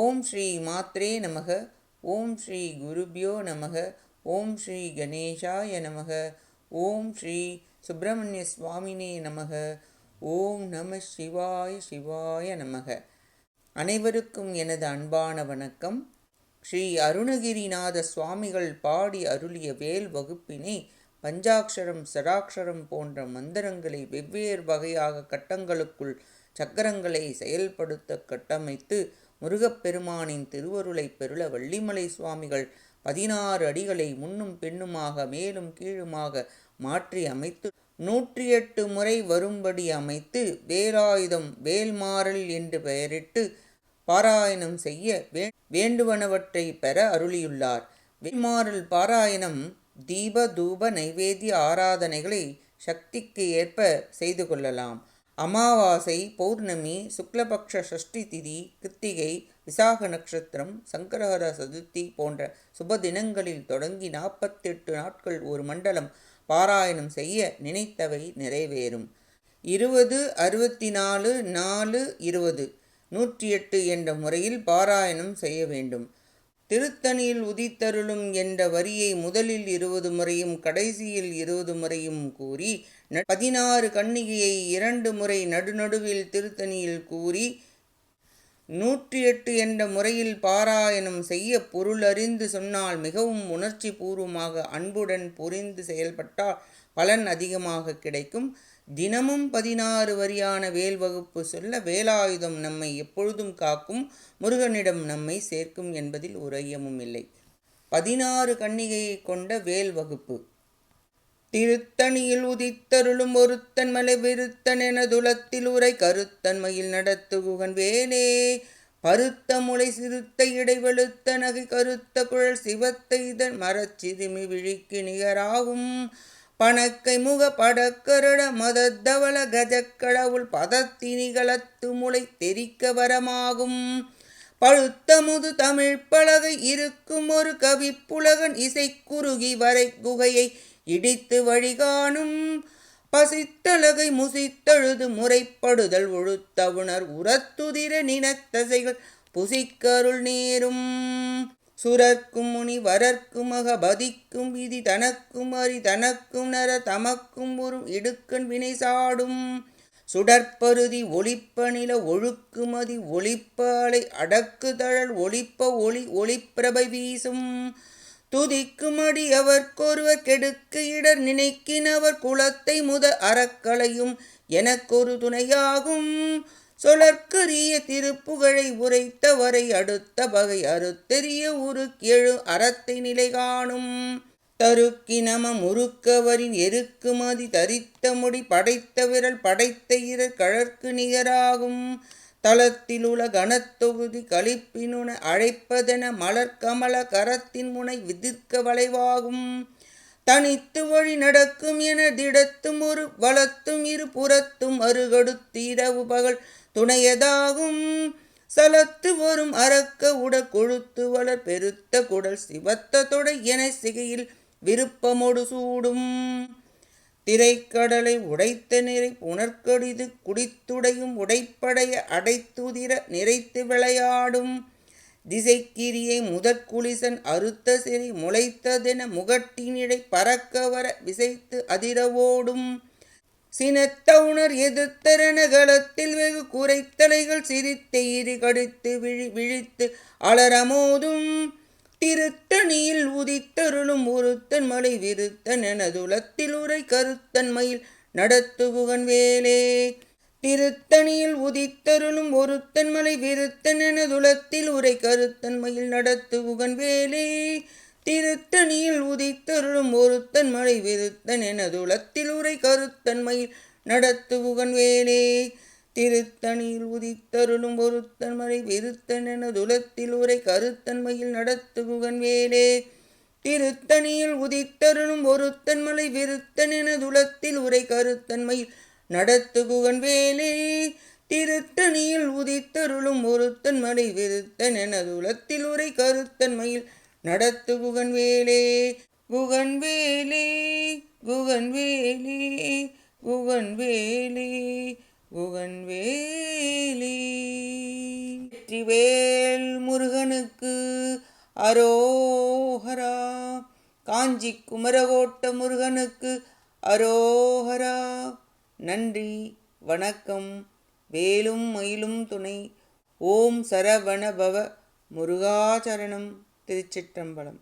ஓம் ஸ்ரீ மாத்ரே நமக. ஓம் ஸ்ரீ குருபியோ நமக. ஓம் ஸ்ரீ கணேஷாய நமக. ஓம் ஸ்ரீ சுப்பிரமணிய சுவாமினே நமக. ஓம் நம சிவாய சிவாய நமக. அனைவருக்கும் எனது அன்பான வணக்கம். ஸ்ரீ அருணகிரிநாத சுவாமிகள் பாடி அருளிய வேல் வகுப்பினை பஞ்சாட்சரம் சடாட்சரம் போன்ற மந்திரங்களை வெவ்வேறு வகையாக கட்டங்களுக்குள் சக்கரங்களை செயல்படுத்த கட்டமைத்து முருகப்பெருமானின் திருவருளை பெருள வள்ளிமலை சுவாமிகள் பதினாறு அடிகளை முன்னும் பெண்ணுமாக மேலும் கீழுமாக மாற்றி அமைத்து நூற்றி எட்டு முறை வரும்படி அமைத்து வேலாயுதம் வேல்மாறல் என்று பெயரிட்டு பாராயணம் செய்ய வே- வேண்டுவனவற்றை பெற அருளியுள்ளார். வேல்மாறல் பாராயணம் தீப தூப நைவேத்திய ஆராதனைகளை சக்திக்கு ஏற்ப செய்து கொள்ளலாம். அமாவாசை பௌர்ணமி சுக்லபக்ஷ சஷ்டி திதி கிருத்திகை விசாக நட்சத்திரம் சங்கரஹர சதுர்த்தி போன்ற சுப தினங்களில் தொடங்கி நாற்பத்தெட்டு நாட்கள் ஒரு மண்டலம் பாராயணம் செய்ய நினைத்தவை நிறைவேறும். இருபது அறுபத்தி நாலு நாலு இருபது நூற்றி எட்டு என்ற முறையில் பாராயணம் செய்ய வேண்டும். திருத்தணியில் உதித்தருளும் என்ற வரியை முதலில் இருபது முறையும் கடைசியில் இருபது முறையும் கூறி பதினாறு கண்ணிகையை இரண்டு முறை நடுநடுவில் திருத்தணியில் கூறி நூற்றி எட்டு என்ற முறையில் பாராயணம் செய்ய பொருள் அறிந்து சொன்னால் மிகவும் உணர்ச்சி பூர்வமாக அன்புடன் புரிந்து செயல்பட்டால் பலன் அதிகமாக கிடைக்கும். தினமும் பதினாறு வரியான வேல் வகுப்பு சொல்ல வேலாயுதம் நம்மை எப்பொழுதும் காக்கும் முருகனிடம் நம்மை சேர்க்கும் என்பதில் உரையமும் இல்லை. பதினாறு கன்னிகையை கொண்ட வேல் வகுப்பு. திருத்தணியில் உதித்தருளும் ஒருத்தன் மலை விருத்தன் என துலத்தில் உரை கருத்தன்மையில் நடத்துகுகன் வேலே பருத்த முளை சிறுத்த இடைவெளுத்த நகை கருத்த குழல் சிவத்த இதன் மரச்சிறுமி விழிக்கு நிகராகும். பணக்கை முக படக்கருட மதத்தவள கஜக்கடவுள் பதத்தினிகளத்து முளை தெரிக்க வரமாகும். பழுத்த முது தமிழ் பலகை இருக்கும் ஒரு கவிப்புலகன் குறுகி வரை குகையை இடித்து வழிகாணும். பசித்தலகை முசித்தழுது முறைப்படுதல் ஒழுத்தவுணர் உரத்துதிர நினத்தசைகள் புசிக்கருள் நேரும். சுரர்க்கும் முனி வரர்க்கும் அகபதிக்கும் விதி தனக்கும் அரி தனக்கும் நர தமக்கும் ஒரு இடுக்கண் வினை சாடும். சுடற்பருதி ஒளிப்ப நில ஒழுக்குமதி ஒளிப்ப அலை அடக்கு தழல் ஒளிப்ப ஒளி ஒளிப்பிரபை வீசும். துதிக்குமடி அவர்க்கொருவர் கெடுக்க இடர் நினைக்கினவர் குலத்தை முத அறக்களையும் எனக்கொரு துணையாகும். சொலற்கரிய திருப்புகழை உரைத்தவரை அடுத்த பகை அறுத்தெறிய உருக்கெழு அறத்தை நிலை காணும் தருக்கினம முறுக்கவரின் எருக்குமதி தரித்த முடி படைத்த விரல் படைத்த இரர் கழற்கு நிகராகும். தளத்திலுள்ள கனத்தொகுதி கழிப்பினுன அழைப்பதென மலர்கமல கரத்தின் முனை விதிர்க்க வளைவாகும். தனித்து வழி நடக்கும் என திடத்தும் ஒரு வளத்தும் இரு புறத்தும் அருகடுத்து இரவு பகல் துணையதாகும். சலத்து வரும் அறக்க உட கொழுத்து வளர் பெருத்த குடல் சிவத்த தொடை என சிகையில் விருப்பமொடு சூடும். திரைக்கடலை உடைத்த நிறை புனர்கடிது குடித்துடையும் உடைப்படைய அடைத்துதிர நிறைத்து விளையாடும். திசைக்கிரியை முதற்குளிசன் அறுத்த சிறை முளைத்ததென முகட்டினிடை பறக்க வர விசைத்து அதிரவோடும். சினத்தவுணர் எதிர்த்தரன களத்தில் வெகு குறைத்தலைகள் சிரித்த இரு கடித்து விழி விழித்து அலரமோதும் திருத்தணியில் உதித்தருளும் ஒருத்தன் மலை விருத்தன் எனதுலத்தில் உரை கருத்தன்மையில் நடத்துபுகன் வேலே. திருத்தணியில் உதித்தருளும் ஒருத்தன் மலை விருத்தன் எனதுலத்தில் உரை கருத்தன்மையில் நடத்துபுகன் வேலே. திருத்தணியில் உதித்தருளும் ஒருத்தன் மலை விருத்தன் எனதுலத்தில் உரை கருத்தன்மையில் நடத்துகுகன் வேலே. திருத்தணியில் உதித்தருளும் ஒருத்தன் மழை விருத்தன் எனதுலத்தில் உரை கருத்தன்மையில் நடத்துகுகன் வேலே. திருத்தணியில் உதித்தருளும் ஒருத்தன் மலை விருத்தன் எனதுளத்தில் உரை கருத்தன்மையில் நடத்துகுகன் வேலே. திருத்தணியில் உதித்தருளும் ஒருத்தன் மலை விருத்தன் எனதுலத்தில் உரை கருத்தன்மையில் நடத்து குகன்வேலே குகன் வேலே குகன் வேலே வெற்றிவேல் முருகனுக்கு அரோஹரா காஞ்சி குமரகோட்ட முருகனுக்கு அரோஹரா நன்றி வணக்கம் வேலும் மயிலும் துணை. ஓம் சரவணபவ முருகாச்சரணம் திருச்சிற்றம்பலம்.